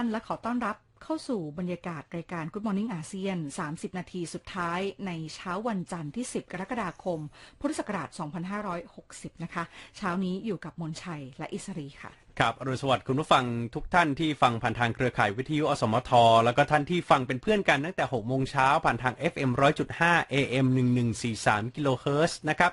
านและขอต้อนรับเข้าสู่บรรยากาศรายการ Good Morning อาเซียน 30 นาทีสุดท้ายในเช้าวันจันทร์ที่ 10 กรกฎาคม พุทธศักราช 2560 นะคะ เช้านี้อยู่กับมนชัยและอิสรีค่ะครับอรุณสวัสดิ์คุณผู้ฟังทุกท่านที่ฟังผ่านทางเครือข่ายวิทยุอสมท แล้วก็ท่านที่ฟังเป็นเพื่อนกันตั้งแต่ 6 โมงเช้าผ่านทาง FM 100.5 AM 1143 กิโลเฮิรตซ์นะครับ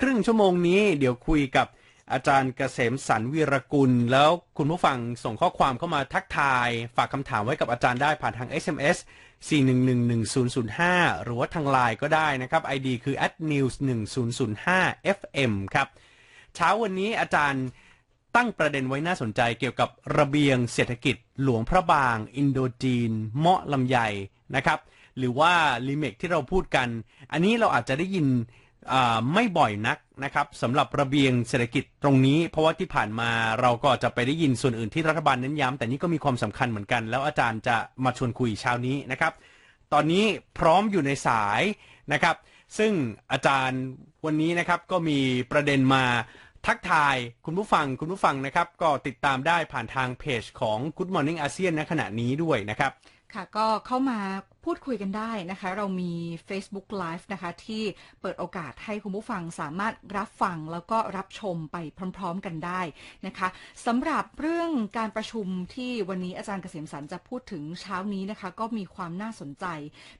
ครึ่งชั่วโมงนี้เดี๋ยวคุยกับ อาจารย์เกษมสันวีรกุล แล้วคุณผู้ฟังส่งข้อความเข้ามาทักทาย ฝากคำถามไว้กับอาจารย์ได้ผ่านทาง SMS 4111005 หรือว่าทางไลน์ก็ได้นะครับ ID คือ @news 1005 FM ครับเช้าวันนี้อาจารย์ตั้งประเด็นไว้น่าสนใจเกี่ยวกับระเบียงเศรษฐกิจหลวงพระบาง อินโดจีน เมาะลำไยนะครับ หรือว่าลิเมกที่เราพูดกัน อันนี้เราอาจจะได้ยิน ไม่บ่อยนักนะครับสำหรับระเบียงเศรษฐกิจตรงนี้ เพราะว่าที่ผ่านมาเราก็จะไปได้ยินส่วนอื่นที่รัฐบาลเน้นย้ำแต่นี่ก็มีความสำคัญเหมือนกัน แล้วอาจารย์จะมาชวนคุยเช้านี้นะครับ ตอนนี้พร้อมอยู่ในสายนะครับ ซึ่งอาจารย์วันนี้นะครับก็มีประเด็นมาทักทายคุณผู้ฟังคุณผู้ฟังนะครับ ก็ติดตามได้ผ่านทางเพจของ Good Morning ASEAN ณขณะนี้ด้วยนะครับ ค่ะก็เข้ามาพูดคุยกันได้นะคะ เรามี Facebook Live นะคะ ที่เปิดโอกาสให้คุณผู้ฟังสามารถรับฟังแล้วก็รับชมไปพร้อม ๆกันได้นะคะสำหรับเรื่องการประชุมที่วันนี้อาจารย์เกษมสันจะพูดถึงเช้านี้นะคะ ก็มีความน่าสนใจ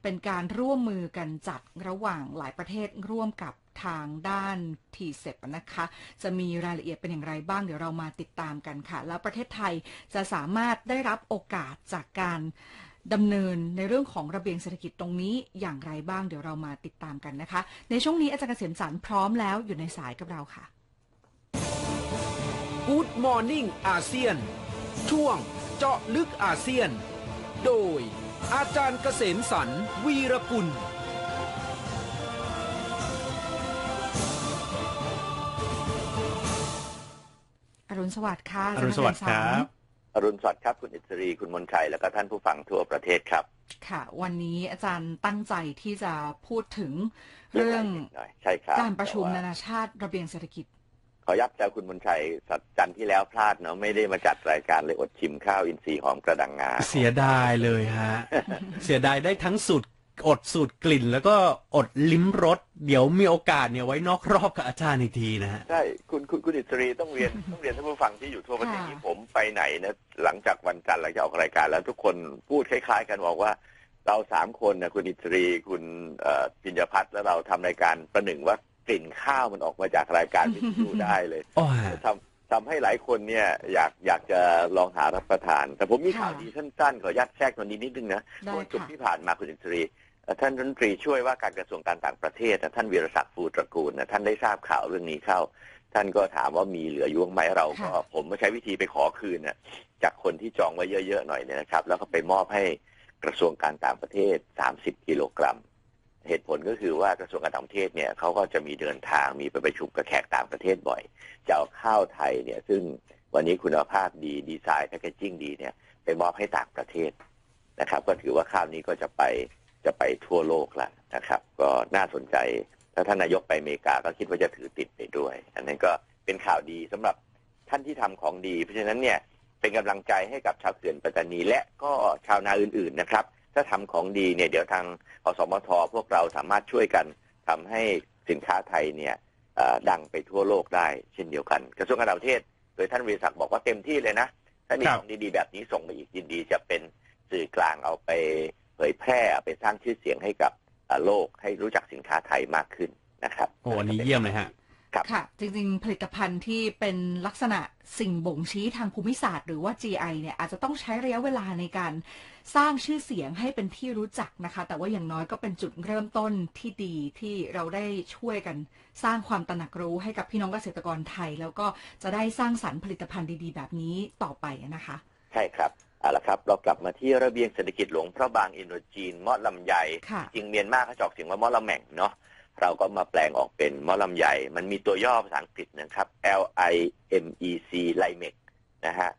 เป็นการร่วมมือกันจัดระหว่างหลายประเทศร่วมกับทางด้านทีเซปนะคะ จะมีรายละเอียดเป็นอย่างไรบ้างเดี๋ยวเรามาติดตามกันค่ะ แล้วประเทศไทยจะสามารถได้รับโอกาสจากการ ดำเนินในเรื่องของระเบียงเศรษฐกิจตรงนี้อย่างไรบ้างเดี๋ยวเรามาติดตามกันนะคะ ในช่วงนี้อาจารย์เกษมสารพร้อมแล้วอยู่ในสายกับเราค่ะ Good Morning อาเซียน ช่วงเจาะลึกอาเซียน โดยอาจารย์เกษมสันวีรกุลอรุณสวัสดิ์ค่ะอรุณสวัสดิ์ครับ อรุณสวัสดิ์ครับ คุณอิสรีคุณมนชัย แล้วก็ท่านผู้ฟังทั่วประเทศครับ ค่ะ วันนี้อาจารย์ตั้งใจที่จะพูดถึงเรื่องหน่อยใช่ครับการประชุมแต่นาว่านาชาติระเบียงเศรษฐกิจ ขอยับแซวคุณมนชัย สัปจันทร์ที่แล้วพลาดเนาะไม่ได้มาจัดรายการเลยอดชิมข้าวอินทรีย์หอมกระดังงา เสียดายเลยฮะ เสียดายได้ทั้งสูตร อดสูตรกลิ่น แล้วก็อดลิ้มรสเดี๋ยวมีโอกาสเนี่ยไว้นอกรอบกับอาจารย์อีกทีนะฮะใช่คุณคุณคุณอิสรีต้องเรียนต้องเรียนท่านผู้ฟังที่อยู่ทั่วประเทศค่ะนี้ผมไปไหนนะหลังจากวันจันทร์หลังจากออกรายการแล้วทุกคนพูดคล้าย ๆ กันบอกว่า เราสามคนนะคุณอิสรีคุณเอ่อปิญญพัฒน์แล้วเราทำรายการประหนึ่งว่ากลิ่นข้าวมันออกมาจากรายการวิทยุได้เลยโอ้ยทำทำให้หลายคนเนี่ยอยากอยากจะลองหารับประทาน แต่ผมมีค่ะข่าวดีสั้นๆขอยัดแทรกตรงนี้นิดนึงนะได้วันศุกร์ค่ะที่ผ่านมาคุณอินทรีเอ่อ ท่านรัฐมนตรีช่วยว่าการกระทรวงการต่างประเทศนะท่านวีรศักดิ์ฟูตระกูลนะท่านได้ทราบข่าวเรื่องนี้เข้า ท่านก็ถามว่ามีเหลืออยู่บ้างไหมเราก็ค่ะผมก็ใช้วิธีไปขอคืนนะจากคนที่จองไว้เยอะๆหน่อยเนี่ยนะครับ แล้วก็ไปมอบให้กระทรวงการต่างประเทศ 30 กิโลกรัม เหตุผลก็คือว่ากระทรวงการต่างประเทศเนี่ยเขาก็จะมีเดินทางมีไปประชุมกับแขกต่างประเทศบ่อยจะเอาข้าวไทยเนี่ยซึ่งวันนี้คุณภาพดีดีไซน์แพคเกจิ้งดีเนี่ยไปมอบให้ต่างประเทศนะครับ ก็ถือว่าข้าวนี้ก็จะไป จะไปทั่วโลกแล้วนะครับ ก็น่าสนใจถ้าท่านนายกไปอเมริกาก็คิดว่าจะถือติดไปด้วย อันนั้นก็เป็นข่าวดีสำหรับท่านที่ทำของดี เพราะฉะนั้นเนี่ยเป็นกำลังใจให้กับชาวเขื่อนปัตตานี และก็ชาวนาอื่นๆนะครับ ถ้าทำของดีเนี่ยเดี๋ยวทางอสมทพวกเราสามารถช่วยกันทำให้สินค้าไทยเนี่ยดังไปทั่วโลกได้เช่นเดียวกัน กระทรวงการต่างประเทศ โดยท่านวิศักดิ์บอกว่าเต็มที่เลยนะ ถ้ามีของดีๆแบบนี้ส่งมาอีกยินดีจะเป็นสื่อกลางเอาไป เผยแพร่เอาไปสร้างชื่อเสียงให้กับเอ่อโลกให้รู้จักสินค้าไทยมากขึ้นนะครับโอ้อันนี้เยี่ยมเลยฮะครับค่ะ จริงๆ ผลิตภัณฑ์ที่เป็นลักษณะสิ่งบ่งชี้ทางภูมิศาสตร์หรือว่า GI เนี่ยอาจจะต้องใช้ระยะเวลาในการสร้างชื่อเสียงให้เป็นที่รู้จักนะคะ แต่ว่าอย่างน้อยก็เป็นจุดเริ่มต้นที่ดีที่เราได้ช่วยกันสร้างความตระหนักรู้ให้กับพี่น้องเกษตรกรไทย แล้วก็จะได้สร้างสรรค์ผลิตภัณฑ์ดีๆ แบบนี้ต่อไปนะคะ ใช่ครับ เอาละครับเรากลับมาที่ระเบียงเศรษฐกิจหลวงพระบางอินโดจีนมอดลำไยค่ะจริงเมียนมาเขาจะออกเสียงว่ามอลำแหม่งเนาะเราก็มาแปลงออกเป็นมอลำใหญ่มันมีตัวย่อภาษาอังกฤษนะครับ L I M E C ไลเมกนะฮะ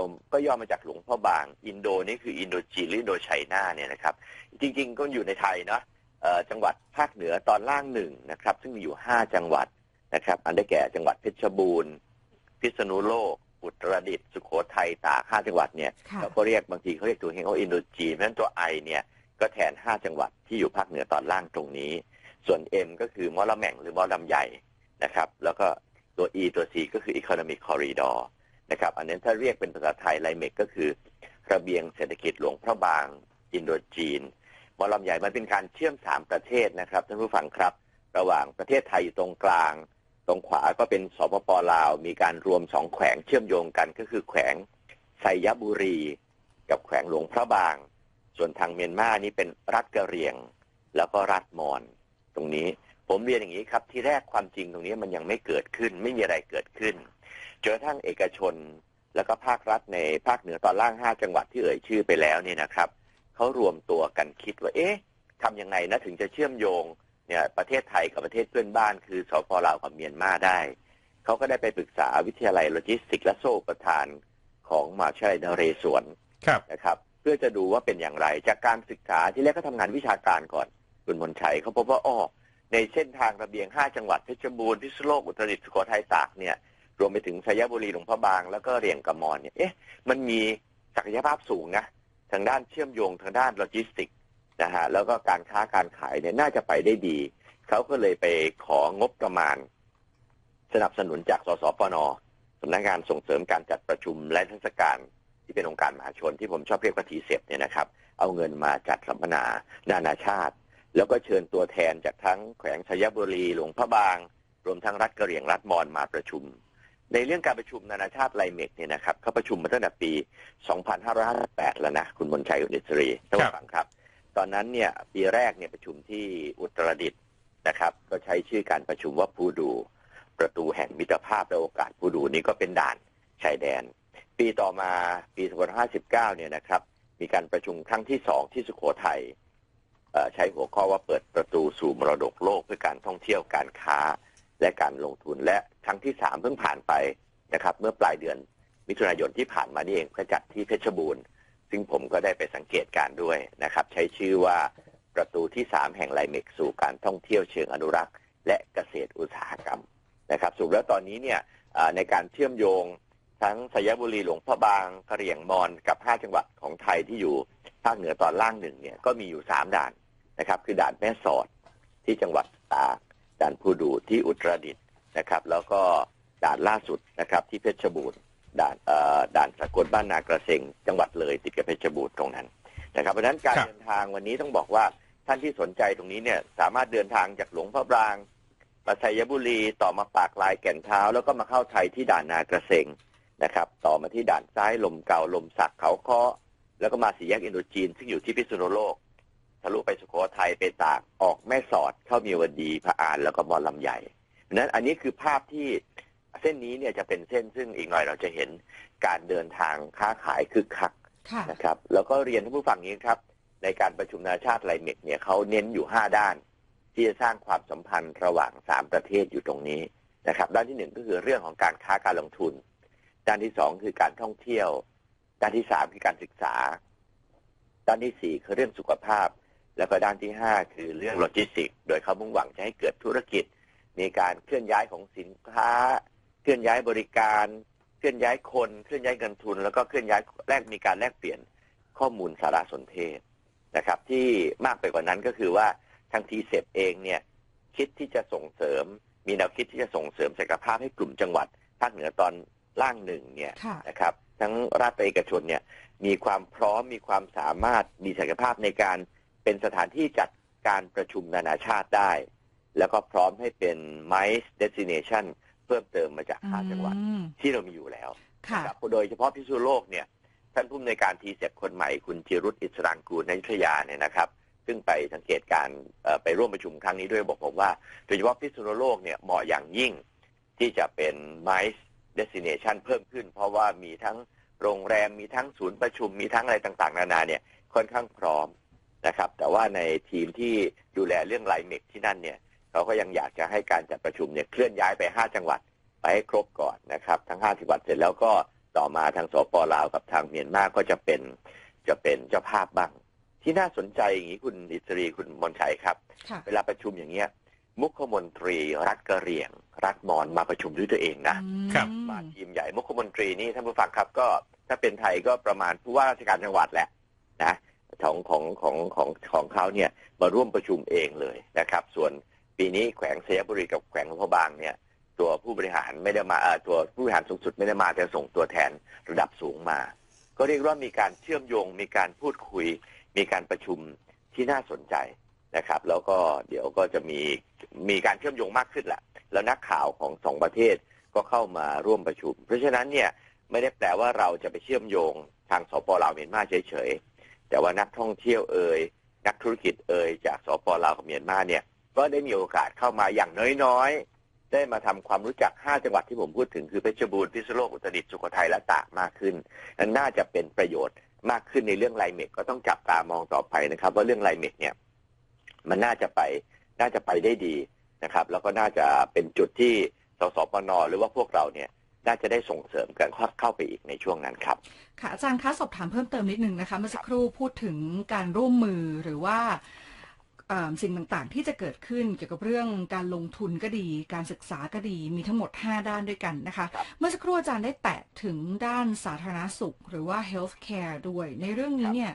L ก็ย่อมาจากหลวงพ่อบาง อินโดนี่คืออินโดจีนหรืออินโดไชน่าเนี่ยนะครับ จริง ๆ ก็อยู่ในไทยเนาะเอ่อจังหวัดภาคเหนือตอนล่างหนึ่งนะครับ ซึ่งมีอยู่ 5 จังหวัดนะครับ อันได้แก่จังหวัดเพชรบูรณ์ พิษณุโลก อุตรดิตถ์สุโขทัยตากห้าจังหวัดเนี่ยค่ะ เราก็เรียกบางทีเขาเรียกตัวเองว่าอินโดจีนเพราะฉะนั้นตัวไอเนี่ยก็แทนห้าจังหวัดที่อยู่ภาคเหนือตอนล่างตรงนี้ ส่วน M ก็คือมอลำแหม่งหรือมอลำใหญ่นะครับแล้วก็ตัว E ตัว C ก็คือ Economic Corridor นะครับอันนั้นถ้าเรียกเป็นภาษาไทยไลเมกก็คือ ระเบียงเศรษฐกิจหลวงพระบาง อินโดจีนมอลำใหญ่มันเป็นการเชื่อมสามประเทศนะครับท่านผู้ฟังครับ ระหว่างประเทศไทยอยู่ตรงกลาง ตรงขวาก็เป็นสปปลาว มีการรวมสองแขวงเชื่อมโยงกันก็คือแขวงไซยบุรี กับแขวงหลวงพระบาง ส่วนทางเมียนมานี่เป็นรัฐกะเหรี่ยง แล้วก็รัฐมอญตรงนี้ผมเรียนอย่างนี้ครับที่แรกความจริงตรงนี้มันยังไม่เกิดขึ้น ไม่มีอะไรเกิดขึ้นจนกระทั่งเอกชน แล้วก็ภาครัฐในภาคเหนือตอนล่างห้าจังหวัดที่เอ่ยชื่อไปแล้วเนี่ยนะครับเขารวมตัวกันคิดว่า เอ๊ะทำยังไงนะถึงจะเชื่อมโยง เนี่ยประเทศไทยกับประเทศเพื่อนบ้าน คือสปลาวกับเมียนมาได้ เขาก็ได้ไปปรึกษาวิทยาลัยโลจิสติกส์และโซ่ประทานของมหาวิทยาลัยนเรศวรครับนะครับ เพื่อจะดูว่าเป็นอย่างไร จากการศึกษาที่แรกก็ทำงานวิชาการก่อนคุณมนชัยเขาพบว่าอ้อในเส้นทางระเบียง 5 จังหวัดเพชรบูรณ์พิษณุโลกอุตรดิตถ์สุโขทัยตากเนี่ยรวมไปถึงชัยบุรีหลวงพระบาง แล้วก็เรียงกระมอนเนี่ยเอ๊ะมันมีศักยภาพสูงนะทางด้านเชื่อมโยงทางด้านโลจิสติกส์ นะฮะแล้วก็การค้าการขายเนี่ยน่าจะไปได้ดี เขาก็เลยไปของบประมาณ สนับสนุนจากสสปนสำนักงานส่งเสริมการจัดประชุมและเทศกาลที่เป็นองค์การมหาชนที่ผมชอบเรียกว่าทีเซปเนี่ยนะครับ เอาเงินมาจัดสัมมนานานาชาติ แล้วก็เชิญตัวแทนจากทั้งแขวงชัยบุรีหลวงพระบาง รวมทั้งรัฐกะเหรี่ยงรัฐมอญมาประชุม ในเรื่องการประชุมนานาชาติไลเมกเนี่ยนะครับเขาประชุมมาตั้งแต่ปี 2558 แล้วนะ คุณมนชัยอุนิสรีท่านผู้ฟังครับ ตอนนั้นเนี่ยปีแรกเนี่ยประชุมที่อุตรดิตถ์นะครับ ก็ใช้ชื่อการประชุมว่าพูดูประตูแห่งมิตรภาพและโอกาสพูดูนี้ก็เป็นด่านชายแดน ปีต่อมาปี 2559 เนี่ยนะครับ มีการประชุมครั้งที่สองที่สุโขทัยใช้หัวข้อว่าเปิดประตูสู่มรดกโลกเพื่อการท่องเที่ยวการค้าและการลงทุนและครั้งที่สามเพิ่งผ่านไปนะครับ เมื่อปลายเดือนมิถุนายนที่ผ่านมานี่เองก็จัดที่เพชรบูรณ์ ซึ่งผมก็ได้ไปสังเกตการ์ด้วยนะครับ ใช้ชื่อว่าประตูที่สามแห่งไลเมกสู่การท่องเที่ยวเชิงอนุรักษ์ และเกษตรอุตสาหกรรมนะครับสรุปแล้วตอนนี้เนี่ยในการเชื่อมโยงทั้งสยบุรีหลวงพระบางกะเหรี่ยงมอนกับ 5 จังหวัดของไทยที่อยู่ภาคเหนือตอนล่างหนึ่งเนี่ยก็มีอยู่ 3 ด่านนะครับ คือด่านแม่สอดที่จังหวัดตากด่านพูดูที่อุตรดิตถ์นะครับ แล้วก็ด่านล่าสุดนะครับที่เพชรบูรณ์ ด่านเอ่อด่านสกลบ้านนากระเซงจังหวัดเลยติดกับเพชรบูรณ์ตรงนั้นนะครับเพราะฉะนั้นการครับเดินทางวันนี้ต้องบอกว่าท่านที่สนใจตรงนี้เนี่ยสามารถเดินทางจากหลวงพระบางมาชัยบุรีต่อมาปากลายแก่นเท้า แล้วก็มาเข้าไทยที่ด่านนากระเซงนะครับ ต่อมาที่ด่านซ้ายลมเก่าลมสักเขาเคาะแล้วก็มาสี่แยกอินโดจีน ซึ่งอยู่ที่พิษณุโลกทะลุไปสุโขทัยไปตากออกแม่สอดเข้ามีวดีพระอานแล้วก็มอลำใหญ่เพราะฉะนั้นอันนี้คือภาพที่ เส้นนี้เนี่ยจะเป็นเส้นซึ่งอีกหน่อยเราจะเห็นการเดินทางค้าขายคึกคักค่ะนะครับ แล้วก็เรียนท่านผู้ฟังนี้ครับ ในการประชุมนานาชาติไลเมกเนี่ยเขาเน้นอยู่ 5 ด้าน ที่จะสร้างความสัมพันธ์ระหว่าง 3 ประเทศอยู่ตรงนี้นะครับ ด้านที่หนึ่งก็คือเรื่องของการค้าการลงทุน ด้านที่สองคือการท่องเที่ยว ด้านที่สามคือการศึกษา ด้านที่สี่คือเรื่องสุขภาพ แล้วก็ด้านที่ห้าคือเรื่องโลจิสติกส์โดยเขามุ่งหวังจะให้เกิดธุรกิจ มีการเคลื่อนย้ายของสินค้า เคลื่อนย้ายบริการเคลื่อนย้ายคนเคลื่อนย้ายเงินทุน แล้วก็เคลื่อนย้ายแลกมีการแลกเปลี่ยนข้อมูลสารสนเทศนะครับ ที่มากไปกว่านั้นก็คือว่าทางทีเซปเองเนี่ยคิดที่จะส่งเสริม มีแนวคิดที่จะส่งเสริมศักยภาพให้กลุ่มจังหวัดภาคเหนือตอนล่างหนึ่งเนี่ยค่ะนะครับ ทั้งรัฐและเอกชนเนี่ยมีความพร้อมมีความสามารถมีศักยภาพในการเป็นสถานที่จัดการประชุมนานาชาติได้ แล้วก็พร้อมให้เป็น MICE destination เพิ่มเติมมาจากห้าจังหวัดอืมที่เรามีอยู่แล้วค่ะนะครับโดยเฉพาะพิษณุโลกเนี่ยท่านผู้อำนวยการทีเซปคนใหม่คุณจิรุตอิสรางกูลในอยุธยาเนี่ยนะครับ ซึ่งไปสังเกตการณ์เอ่อไปร่วมประชุมครั้งนี้ด้วยบอกผมว่า โดยเฉพาะพิษณุโลกเนี่ยเหมาะอย่างยิ่งที่จะเป็น MICE destination เพิ่มขึ้น เพราะว่ามีทั้งโรงแรมมีทั้งศูนย์ประชุมมีทั้งอะไรต่างๆ นานาเนี่ยค่อนข้างพร้อมนะครับ แต่ว่าในทีมที่ดูแลเรื่องไลเมกที่นั่นเนี่ย เขาก็ยังอยากจะให้การจัดประชุมเนี่ยเคลื่อนย้ายไป 5 จังหวัดไปให้ครบก่อนนะครับ ทั้ง 5 จังหวัดเสร็จแล้วก็ต่อมาทางสปลาวกับทางเมียนมาก็จะเป็นจะเป็นเจ้าภาพบ้าง ที่น่าสนใจอย่างนี้คุณอิสรีคุณมนชัยครับค่ะเวลาประชุมอย่างเงี้ยมุขมนตรีรัฐกะเหรี่ยง รัฐมอญมาประชุมด้วยตัวเองนะครับอืมมาทีมใหญ่มุขมนตรีนี่ท่านผู้ฟังครับก็ถ้าเป็นไทยก็ประมาณผู้ว่าราชการจังหวัดแหละนะของของของของของเขาเนี่ยมาร่วมประชุมเองเลยนะครับ ส่วน ปีนี้แขวงสยบุรีกับแขวงหลวงพระบางเนี่ย ตัวผู้บริหารไม่ได้มาตัวผู้บริหารสูงสุดไม่ได้มาแต่ส่งตัวแทนระดับสูงมา ก็เรียกว่ามีการเชื่อมโยง มีการพูดคุย มีการประชุมที่น่าสนใจนะครับ แล้วก็เดี๋ยวก็จะมีมีการเชื่อมโยงมากขึ้นแหละแล้วนักข่าวของสองประเทศก็เข้ามาร่วมประชุม เพราะฉะนั้นเนี่ยไม่ได้แปลว่าเราจะไปเชื่อมโยงทางสปลาวเมียนมาเฉยๆแต่ว่านักท่องเที่ยวเอ่ยนักธุรกิจเอ่ยจากสปลาวกับเมียนมาเนี่ย ก็ได้มีโอกาสเข้ามาอย่างน้อยๆ ได้มาทำความรู้จัก 5 จังหวัดที่ผมพูดถึงคือเพชรบูรณ์พิษณุโลกอุตรดิตถ์สุโขทัยและตากมากขึ้นนั้นน่าจะเป็นประโยชน์มากขึ้นในเรื่องไลเมกก็ต้องจับตามองต่อไปนะครับ ว่าเรื่องไลเมกเนี่ย มันน่าจะไปน่าจะไปได้ดีนะครับ แล้วก็น่าจะเป็นจุดที่สสปนหรือว่าพวกเราเนี่ยน่าจะได้ส่งเสริมกันเข้าไปอีกในช่วงนั้นครับ ค่ะอาจารย์คะสอบถามเพิ่มเติมนิดนึงนะคะ เมื่อสักครู่พูดถึงการร่วมมือหรือว่า สิ่งต่างๆ ที่จะเกิดขึ้นเกี่ยวกับเรื่องการลงทุนก็ดี การศึกษาก็ดีมีทั้งหมด 5 ด้านด้วยกันนะคะครับเมื่อสักครู่อาจารย์ได้แตะถึงด้านสาธารณสุข หรือว่า health care ด้วย ในเรื่องนี้เนี่ย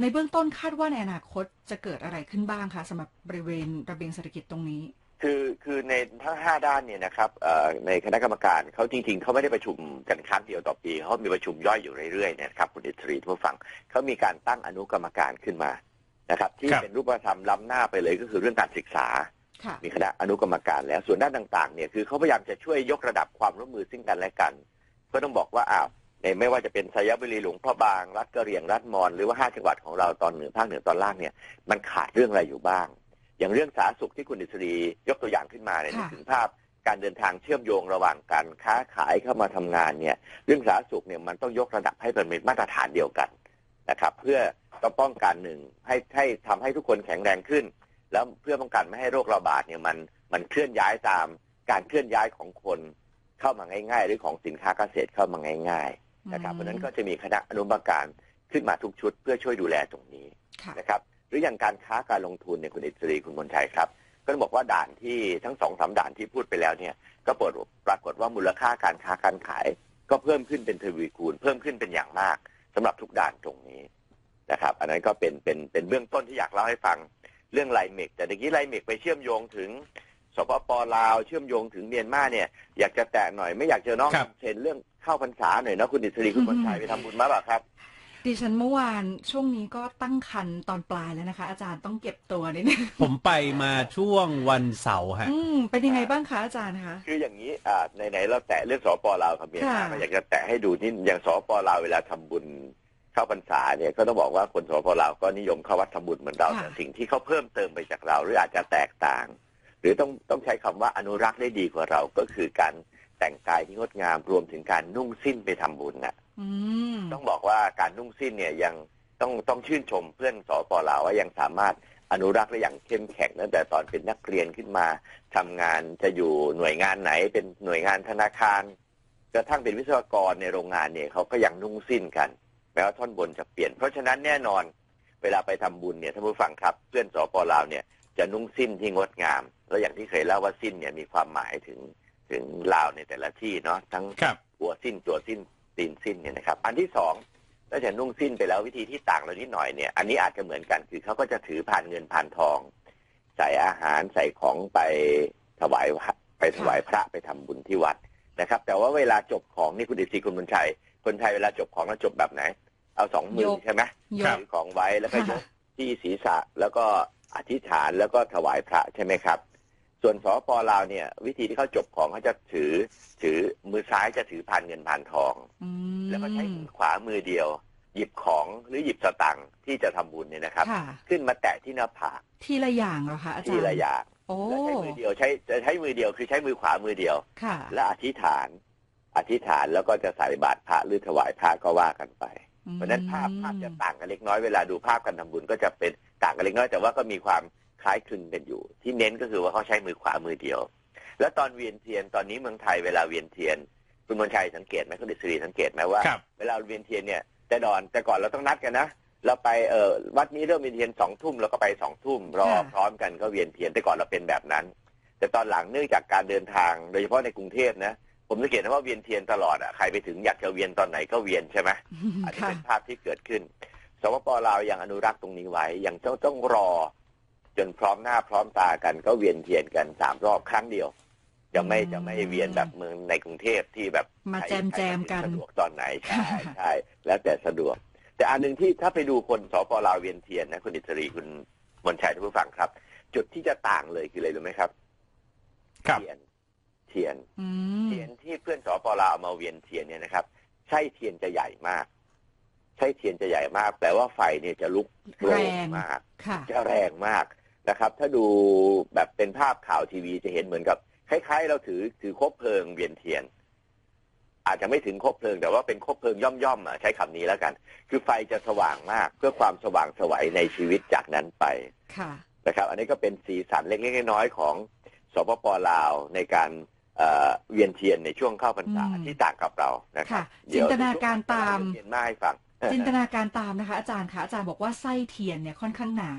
ในเบื้องต้นคาดว่าในอนาคตจะเกิดอะไรขึ้นบ้างคะสำหรับบริเวณระเบียงเศรษฐกิจตรงนี้ คือคือในทั้งห้าด้านเนี่ยนะครับเอ่อในคณะกรรมการเขาจริง ๆเขาไม่ได้ประชุมกันครั้งเดียวต่อปีเขามีประชุมย่อยอยู่เรื่อยๆเนี่ยนะครับคุณอิสรีทุกฟังเขามีการตั้งอนุกรรมการขึ้นมา นะครับ ที่ครับ เป็นรูปธรรมล้ำหน้าไปเลยก็คือเรื่องการศึกษา ค่ะ มีคณะอนุกรรมการแล้วส่วนด้านต่างๆเนี่ยคือเขาพยายามจะช่วยยกระดับความร่วมมือซึ่งกันและกัน ก็ต้องบอกว่าอ้าวในไม่ว่าจะเป็นสยบุรีหลวงพ่อบาง รัฐกะเหรี่ยงรัฐมอญหรือว่าห้าจังหวัดของเราตอนเหนือภาคเหนือตอนล่างเนี่ยมันขาดเรื่องอะไรอยู่บ้าง อย่างเรื่องสาธารณสุขที่คุณอิสรียกตัวอย่างขึ้นมาเนี่ยนึกค่ะถึงภาพการเดินทางเชื่อมโยงระหว่างการค้าขายเข้ามาทำงานเนี่ยเรื่องสาธารณสุขเนี่ยมันต้องยกระดับให้เป็นมาตรฐานเดียวกัน นะครับ เพื่อต้องป้องกันหนึ่งให้ให้ทำให้ทุกคนแข็งแรงขึ้น แล้วเพื่อป้องกันไม่ให้โรคระบาดเนี่ยมันมันเคลื่อนย้ายตามการเคลื่อนย้ายของคนเข้ามาง่าย ๆ หรือของสินค้าเกษตรเข้ามาง่าย ๆ นะครับเพราะฉะนั้นก็จะมีคณะอนุกรรมการขึ้นมาทุกชุด เพื่อช่วยดูแลตรงนี้ค่ะนะครับ หรืออย่างการค้าการลงทุนเนี่ยคุณอิสรีคุณมนชัยครับ ก็ต้องบอกว่าด่านที่ทั้งสองสามด่านที่พูดไปแล้วเนี่ย ก็ปรากฏปรากฏว่ามูลค่าการค้าการขาย ก็เพิ่มขึ้นเป็นทวีคูณเพิ่มขึ้นเป็นอย่างมาก สำหรับทุกด่านตรงนี้นะครับ อันนั้นก็เป็นเป็นเป็นเบื้องต้นที่อยากเล่าให้ฟังเรื่องไลเมกแต่เมื่อกี้ไลเมกไปเชื่อมโยงถึงสปปลาวเชื่อมโยงถึงเมียนมาเนี่ยอยากจะแตะหน่อยไม่อยากเจอน้องครับเชนเรื่องเข้าพรรษาหน่อยนะคุณอิสรีคุณมนชัยไปทำบุญมาเปล่าครับ ดิฉันเมื่อวานช่วงนี้ก็ตั้งคันตอนปลายแล้วนะคะ อาจารย์ต้องเก็บตัวนิดนึงผมไปมาช่วงวันเสาร์ฮะอืมเป็นยังไงบ้างคะอาจารย์คะ คืออย่างนี้อ่าไหนๆเราแตะเรื่องสปลาวกับเมียนมาค่ะ ก็อยากจะแตะให้ดูที่อย่างสปลาวเวลาทำบุญเข้าพรรษาเนี่ยก็ต้องบอกว่าคนสปลาวก็นิยมเข้าวัดทำบุญเหมือนเราแต่สิ่งที่เขาเพิ่มเติมไปจากเราหรืออาจจะแตกต่าง หรือต้องต้องใช้คำว่าอนุรักษ์ได้ดีกว่าเราก็คือการ แต่งกายที่งดงามรวมถึงการนุ่งสิ้นไปทำบุญน่ะอืมต้องบอกว่าการนุ่งสิ้นเนี่ยยังต้องต้องชื่นชมเพื่อนสปลาวว่ายังสามารถอนุรักษ์ได้อย่างเข้มแข็งตั้งแต่ตอนเป็นนักเรียนขึ้นมาทำงานจะอยู่หน่วยงานไหน เป็นหน่วยงานธนาคารกระทั่งเป็นวิศวกรในโรงงานเนี่ยเขาก็ยังนุ่งสิ้นกันแม้ว่าท่อนบนจะเปลี่ยน เพราะฉะนั้นแน่นอน เวลาไปทำบุญเนี่ยท่านผู้ฟังครับ เพื่อนสปลาวเนี่ยจะนุ่งสิ้นที่งดงาม แล้วอย่างที่เคยเล่าว่าสิ้นเนี่ยมีความหมายถึง ถึงลาวในแต่ละที่เนาะทั้งครับหัวสิ้นตัวสิ้นตีนสิ้นเนี่ยนะครับ อันที่สองนอกจากนุ่งสิ้นไปแล้ววิธีที่ต่างเรานิดหน่อยเนี่ยอันนี้อาจจะเหมือนกันคือเขาก็จะถือพานเงินพานทอง ใส่อาหารใส่ของไปถวายวัดไปถวายพระไปทำบุญที่วัดนะครับ แต่ว่าเวลาจบของนี่คุณดิศรีคุณบุญชัยคนไทยเวลาจบของแล้วจบแบบไหน เอาสองมือยกใช่ไหมยครักบถือของไว้แล้วก็ยค่ะกที่ศีรษะแล้วก็อธิษฐานแล้วก็ถวายพระใช่ไหมครับ ส่วนสปลาวเนี่ย วิธีที่เขาจบของเขาจะถือ ถือมือซ้ายจะถือพานเงินพานทอง อืมแล้วก็ใช้มือขวามือเดียว หยิบของหรือหยิบสตังค์ที่จะทำบุญเนี่ยนะครับ ค่ะ ขึ้นมาแตะที่หน้าผากทีละอย่างเหรอคะอาจารย์ทีละอย่างโอ้แล้วใช้มือเดียวใช้จะใช้มือเดียวคือใช้มือขวามือเดียว ค่ะ และอธิษฐาน อธิษฐานแล้วก็จะใส่บาตรพระหรือถวายพระก็ว่ากันไป เพราะฉะนั้นภาพภาพจะต่างกันเล็กน้อยเวลาดูภาพการทำบุญก็จะเป็นต่างกันเล็กน้อยแต่ว่าก็มีความค ล้ายคลึงกันอยู่ ที่เน้นก็คือว่าเขาใช้มือขวามือเดียว แล้วตอนเวียนเทียนตอนนี้เมืองไทยเวลาเวียนเทียน คุณมนชัยสังเกตไหมคุณดิศรีสังเกตไหมว่าครับเวลาเวียนเทียนเนี่ยแต่ดอนแต่ก่อนเราต้องนัดกันนะเราไปเออวัดนี้เริ่มเวียนเทียนสองทุ่มเราก็ไปสองทุ่มรอค่ะพร้อมกันก็เวียนเทียนแต่ก่อนเราเป็นแบบนั้น แต่ตอนหลังเนื่องจากการเดินทาง โดยเฉพาะในกรุงเทพนะผมสังเกตนะว่าเวียนเทียนตลอดอะใครไปถึงอยากจะเวียนตอนไหนก็เวียนใช่ไหมอันนี้ค่ะเป็นภาพที่เกิดขึ้นสปปลาวยังอนุรักษ์ตรงนี้ไว้ยังต้องต้องรอ จนพร้อมหน้าพร้อมตากันก็เวียนเทียนกันสามรอบครั้งเดียว จะไม่อืมจะไม่เวียนแบบเมืองในกรุงเทพที่แบบมาแจมแจมๆกันสะดวกตอนไหนใช่ค่ะใช่แล้วแต่สะดวก แต่อันหนึ่งที่ถ้าไปดูคนสปลาวเวียนเทียนนะคุณอิสรีคุณมนชัยท่านผู้ฟังครับ จุดที่จะต่างเลยคืออะไรรู้ไหมครับครับเทียนเทียนอืมเทียนที่เพื่อนสปลาวเอามาเวียนเทียนเนี่ยนะครับใช่เทียนจะใหญ่มากใช่เทียนจะใหญ่มากแต่ว่าไฟเนี่ยจะลุกโกรแรงมากค่ะจะแรงมาก นะครับ ถ้าดูแบบเป็นภาพข่าวทีวีจะเห็นเหมือนกับคล้ายๆ เราถือถือคบเพลิงเวียนเทียน อาจจะไม่ถึงคบเพลิง แต่ว่าเป็นคบเพลิงย่อมๆอะใช้คำนี้แล้วกัน คือไฟจะสว่างมากเพื่อความสว่างไสวัยในชีวิตจากนั้นไปค่ะนะครับ อันนี้ก็เป็นสีสันเล็กๆน้อยๆของสปปลาวในการเอ่อเวียนเทียนในช่วงเข้าพรรษาอืมที่ต่างกับเรานะครับค่ะเดี๋ยวจินตนาการตามเวียนเทียนมาให้ฟัง จินตนาการตามนะคะอาจารย์คะอาจารย์บอกว่าไส้เทียนเนี่ยค่อนข้างหนา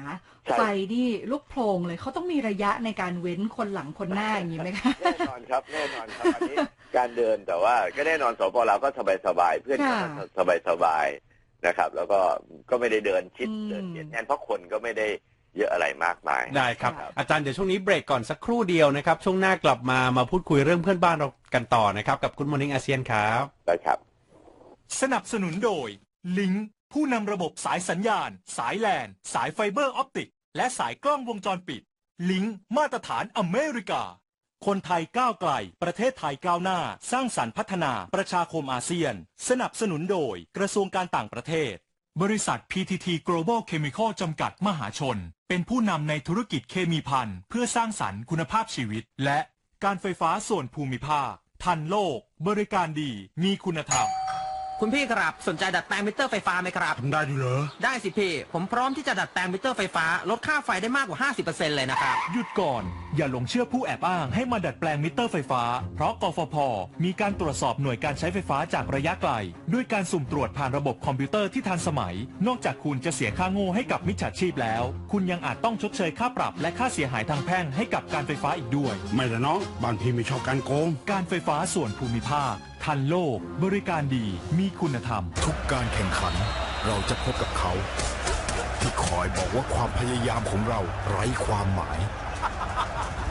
ใช่ไฟนี่ลุกโพลงเลยเขาต้องมีระยะในการเว้นคนหลังคนหน้าอย่างนี้ไหมคะแน่นอนครับแน่นอนครับอันนี้การเดินแต่ว่าก็แน่นอนสปลาวก็สบายๆเพื่อนก็ค่ะสบายๆนะครับ แล้วก็ก็ไม่ได้เดินชิดอืมเดินเบียดแน่นเพราะคนก็ไม่ได้เยอะอะไรมากมายได้ครับค่ะอาจารย์เดี๋ยวช่วงนี้เบรกก่อนสักครู่เดียวนะครับ ช่วงหน้ากลับมามาพูดคุยเรื่องเพื่อนบ้านเรากันต่อนะครับ กับคุณมอร์นิ่งอาเซียนครับนะครับ สนับสนุนโดย ลิงผู้นำระบบสายสัญญาณ สายแลน สายไฟเบอร์ออปติก และสายกล้องวงจรปิด ลิงมาตรฐานอเมริกา คนไทยก้าวไกล ประเทศไทยก้าวหน้า สร้างสรรค์พัฒนาประชาคมอาเซียน สนับสนุนโดยกระทรวงการต่างประเทศ บริษัท PTT Global Chemical จำกัดมหาชน เป็นผู้นำในธุรกิจเคมีพันเพื่อสร้างสรรค์คุณภาพชีวิต และการไฟฟ้าส่วนภูมิภาค ทันโลก บริการดี มีคุณธรรม คุณพี่ครับสนใจดัดแปลงมิเตอร์ไฟฟ้าไหมครับ ทำได้ด้วยเหรอ ได้สิพี่ ผมพร้อมที่จะดัดแปลงมิเตอร์ไฟฟ้า ลดค่าไฟได้มากกว่า 50%เลยนะครับ หยุดก่อน อย่าหลงเชื่อผู้แอบอ้างให้มาดัดแปลงมิเตอร์ไฟฟ้า เพราะกฟผ มีการตรวจสอบหน่วยการใช้ไฟฟ้าจากระยะไกล ด้วยการสุ่มตรวจผ่านระบบคอมพิวเตอร์ที่ทันสมัย นอกจากคุณจะเสียค่าโง่ให้กับมิจฉาชีพแล้ว คุณยังอาจต้องชดเชยค่าปรับ และค่าเสียหายทางแพ่งให้กับการไฟฟ้าอีกด้วย ไม่ละน้องบ้านพี่ไม่ชอบการโกง การไฟฟ้าส่วนภูมิภาค ทันโลก บริการดีมีคุณธรรม ทุกการแข่งขัน เราจะพบกับเขา ที่คอยบอกว่าความพยายามของเราไร้ความหมาย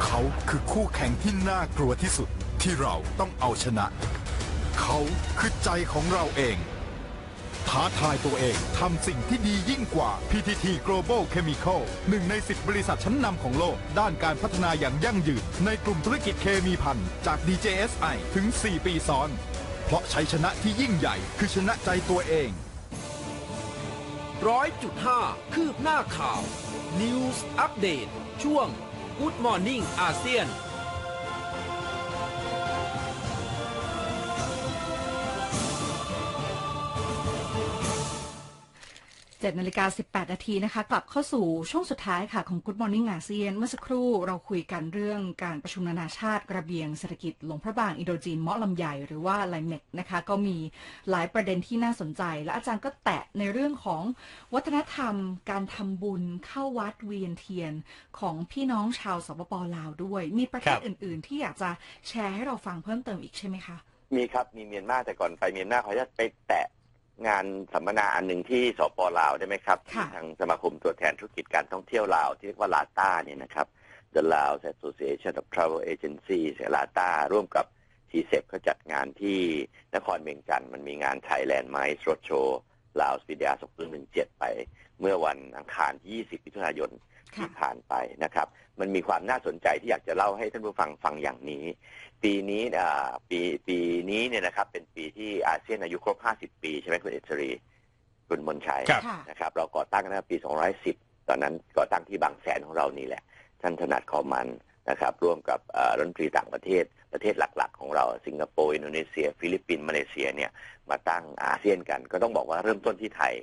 เขาคือคู่แข่งที่น่ากลัวที่สุดที่เราต้องเอาชนะ เขาคือใจของเราเอง ท้าทายตัวเองทำสิ่งที่ดียิ่งกว่า PTT Global Chemical หนึ่งในสิบบริษัทชั้นนำของโลก ด้านการพัฒนาอย่างยั่งยืน ในกลุ่มธุรกิจเคมีพันจาก DJSI ถึง 4 ปีซ้อน เพราะชัยชนะที่ยิ่งใหญ่คือชนะใจตัวเองร้อยจุดห้าคืบหน้าข่าว News Update ช่วง Good Morning อาเซียน 7นาฬิกา18นาทีนะคะ กลับเข้าสู่ช่วงสุดท้ายค่ะของ Good Morning อาเซียน เมื่อสักครู่เราคุยกันเรื่องการประชุมนานาชาติกระเบียงเศรษฐกิจหลวงพระบางอินโดจีนเมาะลำใหญ่หรือว่าไลเมกนะคะ ก็มีหลายประเด็นที่น่าสนใจ และอาจารย์ก็แตะในเรื่องของวัฒนธรรม การทำบุญเข้าวัดเวียนเทียนของพี่น้องชาวสปปลาวด้วย มีประเทครัศบอื่น ๆ ที่อยากจะแชร์ให้เราฟังเพิ่มเติมอีกใช่ไหมคะมีครับมีเมียนมาแต่ก่อนไปเมียนมาเขาจะไปแตะ งานสัมมนาอันหนึ่งที่สปลาวได้ไหมครับค่ะที่ทางสมาคมตัวแทนธุรกิจการท่องเที่ยวลาว ที่เรียกว่าลาต้าเนี่ยนะครับ The Laos Association of Travel Agencies ลาต้าร่วมกับทีเซเขาจัดงานที่นครเวียงจันทร์มันมีงาน Thailand Mice Road Show ลาวสปีดยา2017ไป เมื่อวันอังคารที่ 20มิถุนายน ที่ค่ะผ่านไปนะครับ มันมีความน่าสนใจที่อยากจะเล่าให้ท่านผู้ฟังฟังอย่างนี้ ปีนี้อ่าปีปีนี้เนี่ยนะครับ เป็นปีที่อาเซียนอายุครบ 50 ปีใช่ไหมคุณเอชรีคุณมนชัยครับค่ะนะครับ เราก่อตั้งกันตั้งแต่ปี 210 ตอนนั้นก่อตั้งที่บางแสนของเรานี่แหละ ท่านถนัดคอมันนะครับ ร่วมกับเอ่อรัฐมนตรีต่างประเทศประเทศหลัก ๆ ของเราสิงคโปร์อินโดนีเซีย ฟิลิปปินส์มาเลเซียเนี่ยมาตั้งอาเซียนกัน ก็ต้องบอกว่าเริ่มต้นที่ไทย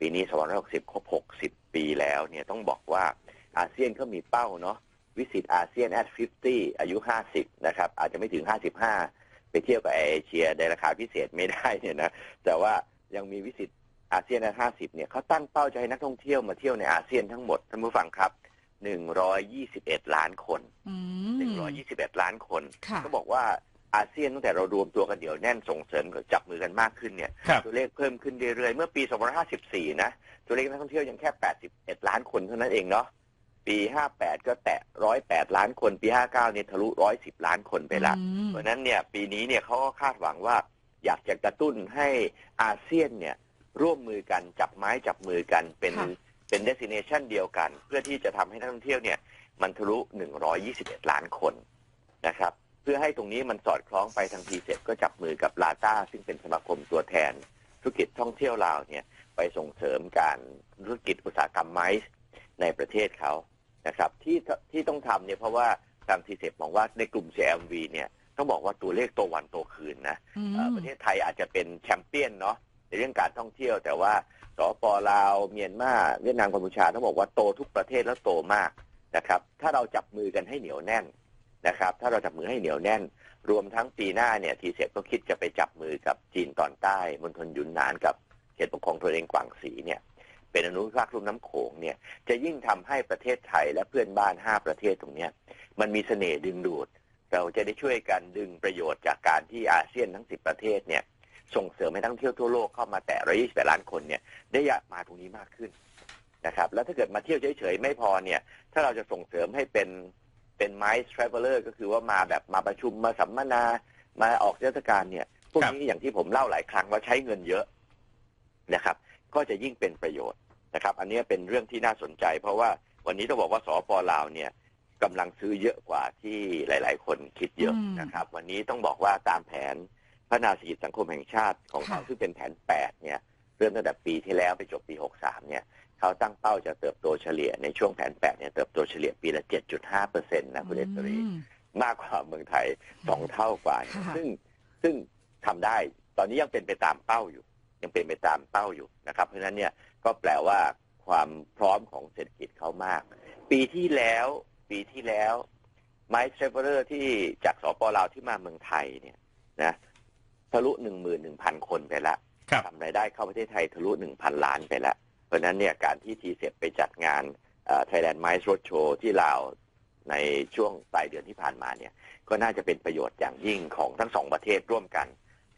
ปีนี้ 260 ครบ 60 ปีแล้วเนี่ยต้องบอกว่าอาเซียนก็มีเป้าเนาะวิสิตอาเซียน at 50 อายุ 50 นะครับ อาจจะไม่ถึง 55 ไปเที่ยวกับเอเชียในราคาพิเศษไม่ได้เนี่ยนะแต่ว่ายังมีวิสิตอาเซียน at 50 เนี่ยเขาตั้งเป้าจะให้นักท่องเที่ยวมาเที่ยวในอาเซียนทั้งหมดท่านผู้ฟังครับ 121 ล้านคนอืม121 ล้านคนค่ะก็บอกว่า อาเซียนตั้งแต่เรารวมตัวกันเดี๋ยวแน่นส่งเสริมกับจับมือกันมากขึ้นเนี่ยครับ ตัวเลขเพิ่มขึ้นเรื่อยๆ เมื่อปี 2554 นะ ตัวเลขนักท่องเที่ยวยังแค่ 81 ล้านคนเท่านั้นเองเนาะปี 58 ก็แตะ 108 ล้านคน ปี 59 เนี่ยทะลุ 110 ล้านคนไปละ อืม เพราะฉะนั้นเนี่ยปีนี้เนี่ยเขาก็คาดหวังว่าอยากจะกระตุ้นให้อาเซียนเนี่ยร่วมมือกันจับไม้จับมือกันเป็นค่ะ เป็นเดสิเนชันเดียวกัน เพื่อที่จะทำให้นักท่องเที่ยวเนี่ยมันทะลุ 121 ล้านคนนะครับเพื่อให้ตรงนี้มันสอดคล้องไปทางทีเสร็จก็จับมือกับลาต้าซึ่งเป็นสมาคมตัวแทน ธุรกิจท่องเที่ยวลาวเนี่ยไปส่งเสริมการธุรกิจอุตสาหกรรมไม้ในประเทศเขานะครับที่ที่ต้องทำเนี่ยเพราะว่าทางทีเสร็จมองว่าในกลุ่ม CMV เนี่ยต้องบอกว่าตัวเลขโตวันโตคืนนะอืมเอ่อประเทศไทยอาจจะเป็นแชมเปี้ยนเนาะในเรื่องการท่องเที่ยว แต่ว่าสปลาวเมียนมาเวียดนามกัมพูชาต้องบอกว่าโตทุกประเทศแล้วโตมากนะครับถ้าเราจับมือกันให้เหนียวแน่น นะครับ ถ้าเราจับมือให้เหนียวแน่น รวมทั้งปีหน้าเนี่ยทีเสก็คิดจะไปจับมือกับจีนตอนใต้มณฑลยุนนานกับเขตปกครองตัวเองกวางสีเนี่ยเป็นอนุภาคลุ่มน้ำโขงเนี่ยจะยิ่งทำให้ประเทศไทยและเพื่อนบ้าน 5 ประเทศตรงเนี้ยมันมีเสน่ห์ดึงดูด เราจะได้ช่วยกันดึงประโยชน์จากการที่อาเซียนทั้ง 10 ประเทศเนี่ยส่งเสริมให้นักท่องเที่ยวทั่วโลกเข้ามาแต่128ล้านคนเนี่ยได้อยากมาตรงนี้มากขึ้นนะครับ แล้วถ้าเกิดมาเที่ยวเฉยๆไม่พอเนี่ย ถ้าเราจะส่งเสริมให้เป็น เป็นไมซ์ทราเวลเลอร์ก็คือว่ามาแบบมาประชุมมาสัมมนามาออกเทศกาลเนี่ย พวกนี้อย่างที่ผมเล่าหลายครั้งว่าใช้เงินเยอะนะครับ ก็จะยิ่งเป็นประโยชน์นะครับ อันนี้เป็นเรื่องที่น่าสนใจ เพราะว่าวันนี้ต้องบอกว่าสปลาวเนี่ยกำลังซื้อเยอะกว่าที่หลาย ๆ คนคิดเยอะอืมนะครับ วันนี้ต้องบอกว่าตามแผนพัฒนาเศรษฐกิจสังคมแห่งชาติของเขาค่ะซึ่งเป็นแผน 8 เนี่ยเริ่มตั้งแต่ปีที่แล้วไปจบปี 63 เนี่ย เขาตั้งเป้าจะเติบโตเฉลี่ยในช่วงแผน8เนี่ยเติบโตเฉลี่ยปีละ 7.5เปอร์เซ็นต์นะคุณเอสรีอืมมากกว่าเมืองไทยสองเท่ากว่าค่ะซึ่งซึ่งทำได้ตอนนี้ยังเป็นไปตามเป้าอยู่ ยังเป็นไปตามเป้าอยู่นะครับ เพราะฉะนั้นเนี่ยก็แปลว่าความพร้อมของเศรษฐกิจเขามาก ปีที่แล้วปีที่แล้วไมค์เทรเวอร์ที่จากสปลาวที่มาเมืองไทยเนี่ยนะทะลุหนึ่งหมื่นหนึ่งพันคนไปละครับทำรายได้เข้าประเทศไทยทะลุหนึ่งพันล้านไปแล้ว เพราะฉะนั้นเนี่ยการที่ทีเสร็จไปจัดงานไทยแลนด์ไมซ์โรดโชว์ที่ลาวในช่วงปลายเดือนที่ผ่านมาเนี่ยก็น่าจะเป็นประโยชน์อย่างยิ่งของทั้งสองประเทศร่วมกัน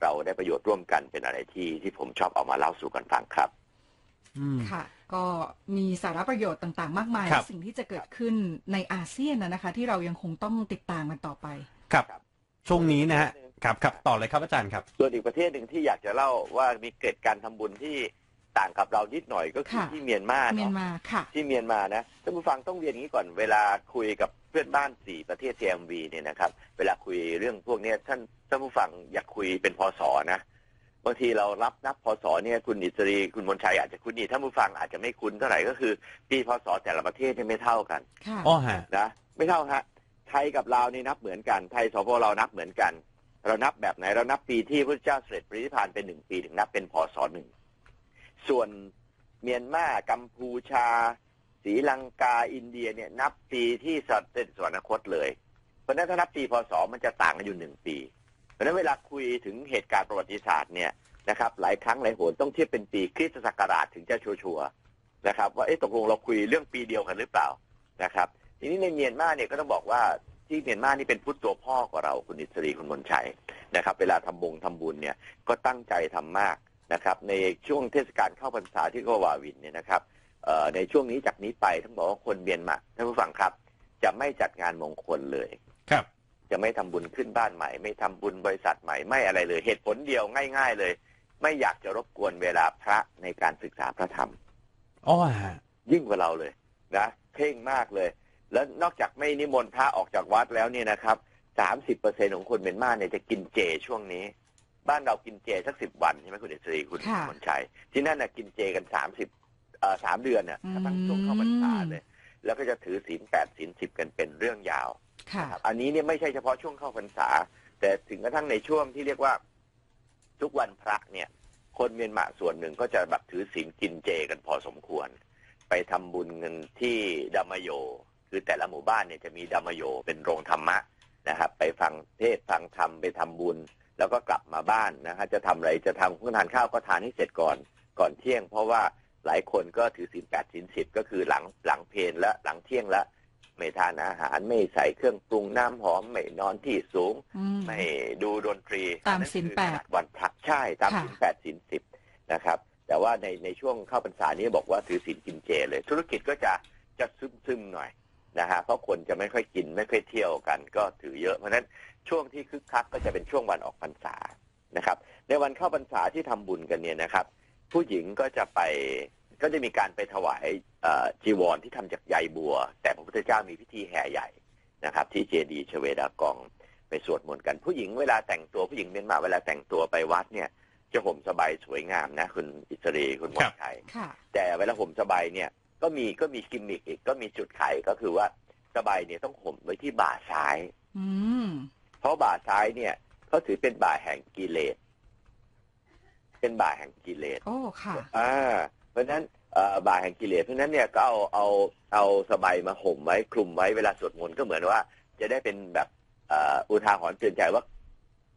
เราได้ประโยชน์ร่วมกันเป็นอะไรที่ที่ผมชอบเอามาเล่าสู่กันฟังครับอืมค่ะ ก็มีสาระประโยชน์ต่างๆ มากมายครับและสิ่งที่จะเกิดขึ้นในอาเซียนนะนะคะ ที่เรายังคงต้องติดตามกันต่อไปครับครับ ช่วงนี้นะฮะครับครับต่อเลยครับอาจารย์ครับ ส่วนอีกประเทศหนึ่งที่อยากจะเล่าว่ามีเกิดการทำบุญที่ ต่างกับเรานิดหน่อยก็คือค่ะ ที่เมียนมาเมียนเนาะมาค่ะ ที่เมียนมานะท่านผู้ฟังต้องเรียนอย่างนี้ก่อนเวลาคุยกับเพื่อนบ้านสี่ประเทศ TMV เนี่ยนะครับ เวลาคุยเรื่องพวกเนี้ยท่านท่านผู้ฟังอยากคุยเป็นพศนะบางทีเรารับนับพศเนี่ยคุณอิสรีคุณมนชัยอาจจะคุ้นดีท่านผู้ฟังอาจจะไม่คุ้นเท่าไหร่ก็คือ ปีพศแต่ละประเทศเนี่ยไม่เท่ากัน ค่ะอ้อฮะ นะไม่เท่าฮะไทยกับลาวนี่นับเหมือนกันไทยสปเรานับเหมือนกัน เรานับแบบไหนเรานับปีที่พระเจ้าเสด็จปรินิพพานเป็นหนึ่งปีถึงนับเป็นพศหนึ่ง ส่วนเมียนมากัมพูชาศรีลังกาอินเดียเนี่ยนับปีที่สัตว์เสด็จสวรรคตเลย เพราะนั้นถ้านับปีพศมันจะต่างกันอยู่หนึ่งปี เพราะนั้นเวลาคุยถึงเหตุการณ์ประวัติศาสตร์เนี่ยนะครับ หลายครั้งหลายหนต้องเทียบเป็นปีคริสตศักราชถึงจะชัวร์นะครับ ว่าเอ๊ะตกลงเราคุยเรื่องปีเดียวกันหรือเปล่านะครับทีนี้ในเมียนมาเนี่ยก็ต้องบอกว่าที่เมียนมานี่เป็นพุทธตัวพ่อกว่าเราคุณอิสรีคุณมนชัยนะครับ เวลาทำบงทำบุญเนี่ยก็ตั้งใจทำมาก นะครับในช่วงเทศกาลเข้าพรรษาที่ก็วาวินเนี่ยนะครับเอ่อในช่วงนี้จากนี้ไปต้องบอกว่าคนเมียนมาท่านผู้ฟังครับ จะไม่จัดงานมงคลเลยครับ จะไม่ทำบุญขึ้นบ้านใหม่ ไม่ทำบุญบริษัทใหม่ไม่อะไรเลย เหตุผลเดียวง่าย ๆ เลย ไม่อยากจะรบกวนเวลาพระในการศึกษาพระธรรมอ้อฮะยิ่งกว่าเราเลยนะเพ่งมากเลย แล้วนอกจากไม่นิมนต์พระออกจากวัดแล้วเนี่ยนะครับสามสิบเปอร์เซ็นของคนเมียนมาเนี่ยจะกินเจช่วงนี้ บ้านเรากินเจสักสิบวันใช่ไหมคุณเดชศรีคุณค่ะมนชัยที่นั่นน่ะกินเจกันสามสิบเอ่อสามเดือนน่ะอืมทั้งช่วงเข้าพรรษาเลย แล้วก็จะถือศีลแปดศีลสิบกันเป็นเรื่องยาวค่ะครับอันนี้เนี่ยไม่ใช่เฉพาะช่วงเข้าพรรษา แต่ถึงกระทั่งในช่วงที่เรียกว่า ทุกวันพระเนี่ย คนเมียนมาส่วนหนึ่งก็จะแบบถือศีลกินเจกันพอสมควร ไปทำบุญเงินที่ดามโย คือแต่ละหมู่บ้านเนี่ยจะมีดามโยเป็นโรงธรรมะนะครับ ไปฟังเทศน์ฟังธรรมไปทำบุญ แล้วก็กลับมาบ้านนะครับจะทำอะไรจะทำเพื่อทานข้าวก็ทานให้เสร็จก่อนก่อนเที่ยง เพราะว่าหลายคนก็ถือศีลแปดศีลสิบก็คือหลังหลังเพลและหลังเที่ยงแล้วไม่ทานอาหารไม่ใส่เครื่องปรุงน้ำหอม ไม่นอนที่สูงอืมไม่ดูดนตรีตามอันนั้นศีลคือแปดขนาวันพระใช่ตามค่ะศีลแปดศีลสิบนะครับ แต่ว่าในในช่วงเข้าพรรษานี้บอกว่าถือศีลกินเจเลย ธุรกิจก็จะจะซึมซึมๆหน่อย นะฮะเพราะคนจะไม่ค่อยกินไม่ค่อยเที่ยวกัน ก็ถือเยอะเพราะฉะนั้นช่วงที่คึกคักก็จะเป็นช่วงวันออกพรรษานะครับ ในวันเข้าพรรษาที่ทำบุญกันเนี่ยนะครับ ผู้หญิงก็จะไปก็จะมีการไปถวายเอ่อจีวรที่ทำจากใยบัว แต่พระพุทธเจ้ามีพิธีแห่ใหญ่นะครับ ที่เจดีย์ชเวดากองไปสวดมนต์กันผู้หญิงเวลาแต่งตัวผู้หญิงเมียนมาเวลาแต่งตัวไปวัดเนี่ยจะห่มสบายสวยงามนะ คุณอิสรีคุณมครันบชัยค่ะแต่เวลาห่มสบายเนี่ย ก็มีก็มีกิมมิกอีกก็มีจุดขายก็คือว่าสบายเนี่ยต้องห่มไว้ที่บ่าซ้ายอืมเพราะบ่าซ้ายเนี่ยเขาถือเป็นบ่าแห่งกิเลส เป็นบ่าแห่งกิเลสโอ้ค่ะอ่าเพราะฉะนั้นเอ่อบาแห่งกิเลสเพราะฉะนั้นเนี่ยก็เอาเอาเอาสบายมาห่มไว้คลุมไว้เวลาสวดมนต์ก็เหมือนว่า จะได้เป็นแบบเอ่ออุทาหรณ์เตือนใจว่า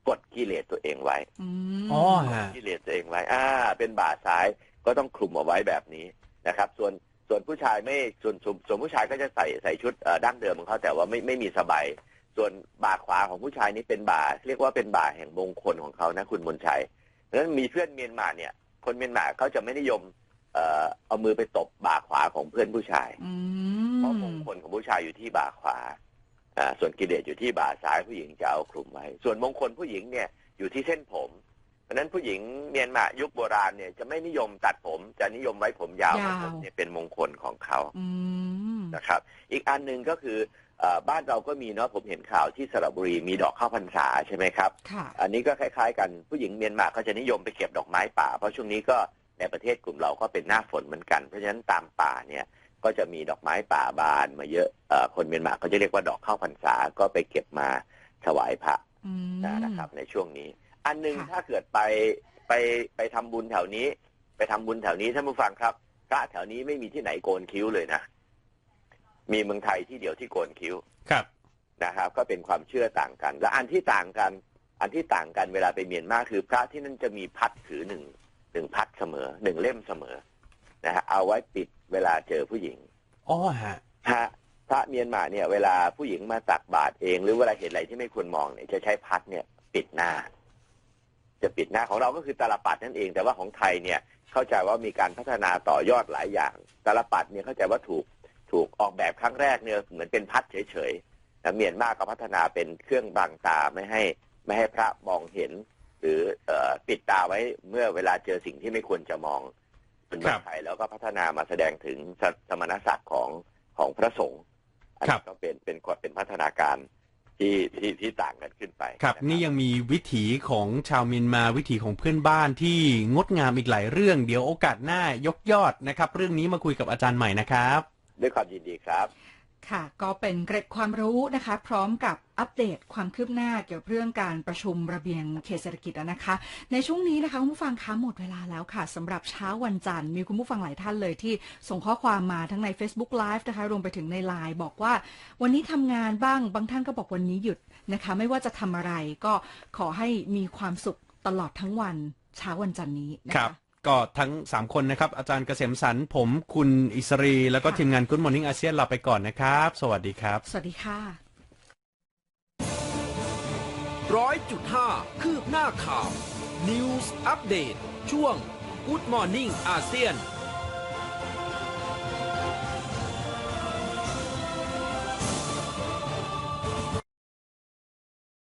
กดกิเลสตัวเองไว้อืมอ๋อฮะกิเลสตัวเองไว้ อ่า เป็นบ่าซ้ายก็ต้องคลุมเอาไว้แบบนี้นะครับ ส่วน ส่วนผู้ชายไม่ส่วนส่วนส่วนผู้ชายก็จะใส่ใส่ชุดเอ่อดั้งเดิมของเขาแต่ว่าไม่ไม่มีสบายส่วนบ่าขวาของผู้ชายนี่เป็นบ่า เรียกว่าเป็นบ่าแห่งมงคลของเขานะคุณมนชัยเพราะฉะนั้นมีเพื่อนเมียนมาเนี่ย คนเมียนมาเขาจะไม่นิยมเอ่อเอามือไปตบบ่าขวาของเพื่อนผู้ชายอืเพราะมมงคลของผู้ชายอยู่ที่บ่าขวาอ่าส่วนกิเลสอยู่ที่บ่าซ้ายผู้หญิงจะเอาคลุมไว้ ส่วนมงคลผู้หญิงเนี่ยอยู่ที่เส้นผมเพ ราะฉะนั้นผู้หญิงเมียนมายุคโบราณเนี่ยจะไม่นิยมตัดผมจะนิยมไว้ผมยาวเพราะผมเนี่ยเป็นมงคลของเขาอืมนะครับ อีกอันหนึ่งก็คือเอ่อบ้านเราก็มีเนาะผมเห็นข่าวที่สระบุรีมีดอกข้าวพรรษาใช่ไหมครับค่ะอันนี้ก็คล้าย ๆ กันผู้หญิงเมียนมาก็จะนิยมไปเก็บดอกไม้ป่า เพราะช่วงนี้ก็ในประเทศกลุ่มเราก็เป็นหน้าฝนเหมือนกัน เพราะฉะนั้นตามป่าเนี่ยก็จะมีดอกไม้ป่าบานมาเยอะเอ่อคนเมียนมาก็จะเรียกว่าดอกข้าวพรรษาก็ไปเก็บมาถวายพระอืมนะครับในช่วงนี้ อันหนึงค่ะ ถ้าเกิดไปไปไปทำบุญแถวนี้ ไปทำบุญแถวนี้ท่านผู้ฟังครับพระแถวนี้ไม่มีที่ไหนโกนคิ้วเลยนะ มีเมืองไทยที่เดียวที่โกนคิ้ว ครับ นะครับก็เป็นความเชื่อต่างกัน และอันที่ต่างกัน อันที่ต่างกันเวลาไปเมียนมาคือพระที่นั่นจะมีพัดถือหนึ่งหนึ่งพัดเสมอหนึ่งเล่มเสมอนะฮะเอาไว้ปิดเวลาเจอผู้หญิงอ๋อฮะ ฮะพระเมียนมาเนี่ย เวลาผู้หญิงมาตักบาตรเอง หรือเวลาเห็นอะไรที่ไม่ควรมองเนี่ยจะใช้พัดเนี่ย ปิดหน้า จะปิดหน้าของเราก็คือตาลปัดนั่นเอง แต่ว่าของไทยเนี่ยเข้าใจว่ามีการพัฒนาต่อยอดหลายอย่างตาลปัดเนี่ยเข้าใจว่าถูกถูกออกแบบครั้งแรกเนี่ยเหมือนเป็นพัดเฉยๆแต่เมียนมาก็พัฒนาเป็นเครื่องบังตาไม่ให้ไม่ให้พระมองเห็น หรือเออปิดตาไว้เมื่อเวลาเจอสิ่งที่ไม่ควรจะมองเป็นเมืองไทยแล้วก็พัฒนามาแสดงถึงสสมณศักดิ์ของของพระสงฆ์อันครันี้บก็เป็นเป็นกฎเป็นพัฒนาการ ที่ที่ที่ต่างกันขึ้นไปครับะนี่ยังมีวิถีของชาวเมียนมาวิถีของเพื่อนบ้านที่งดงามอีกหลายเรื่อง เดี๋ยวโอกาสหน้ายกยอดนะครับ เรื่องนี้มาคุยกับอาจารย์ใหม่นะครับ ด้วยความยินดีครับ ค่ะก็เป็นเกร็ดความรู้นะคะ พร้อมกับอัปเดตความคืบหน้าเกี่ยวกับเรื่องการประชุมระเบียงเขตเศรษฐกิจนะคะ ในช่วงนี้นะคะคุณผู้ฟังคะหมดเวลาแล้วค่ะสำหรับเช้าวันจันทร์มีคุณผู้ฟังหลายท่านเลยที่ส่งข้อความมาทั้งใน Facebook Live นะคะรวมไปถึงใน Line บอกว่าวันนี้ทำงานบ้างบางท่านก็บอกวันนี้หยุดนะคะ ไม่ว่าจะทำอะไรก็ขอให้มีความสุขตลอดทั้งวันเช้าวันจันทร์นี้นะครัคะ ก็ทั้ง 3 คนนะครับ อาจารย์เกษมสันต์ผมคุณอิสรี แล้วก็ค่ะทีมงาน Good Morning อาเซียนลาไปก่อนนะครับ สวัสดีครับ สวัสดีค่ะร้อยจุดห้าคืบหน้าข่าว News อัปเดตช่วง Good Morning อาเซียน